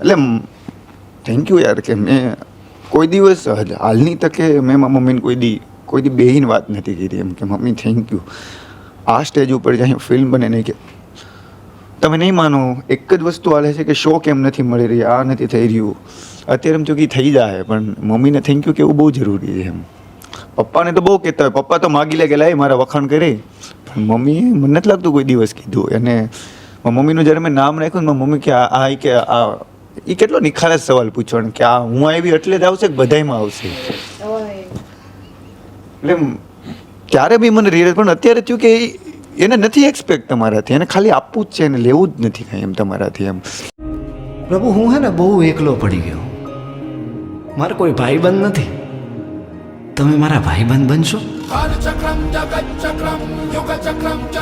એટલે thank you યાર કે મેં કોઈ દિવસ હાલની તકે મેં મારા મમ્મીને કોઈ દી કોઈ દી બેહીન વાત નથી કીધી એમ કે, મમ્મી થેન્ક યુ આ સ્ટેજ ઉપર જ્યાં ફિલ્મ બને નહીં કે, તમે નહીં માનો, એક જ વસ્તુ હાલે છે કે શો કેમ નથી મળી રહી, આ નથી થઈ રહ્યું. અત્યારે એમ ચોકી થઈ જાય, પણ મમ્મીને થેન્ક યુ કેવું બહુ જરૂરી છે એમ. પપ્પાને તો બહુ કહેતા હોય, પપ્પા તો માગી લે કે લાય, મારા વખાણ કરે. પણ મમ્મીએ મને નથી લાગતું કોઈ દિવસ કીધું. અને મમ્મીનું જ્યારે મેં નામ રાખ્યું ને મમ્મી કે, આ કે આ એ કેટલો નિખાલસ સવાલ પૂછો કે આ હું આવી એટલે જ આવશે કે બધામાં આવશે? એટલે ત્યારે બી મને રિયલ પણ અત્યારે થયું કે એને નથી એક્સપેક્ટ તમારાથી. એને ખાલી આપવું જ છે એને લેવું જ નથી કાંઈ એમ તમારાથી એમ. પ્રભુ હું હે ને બહુ એકલો પડી ગયો. મારે કોઈ ભાઈબંધ નથી. તમે મારા ભાઈબંધ બનશો? કાલચક્રમ જગતચક્રમ યુગચક્રમ ચ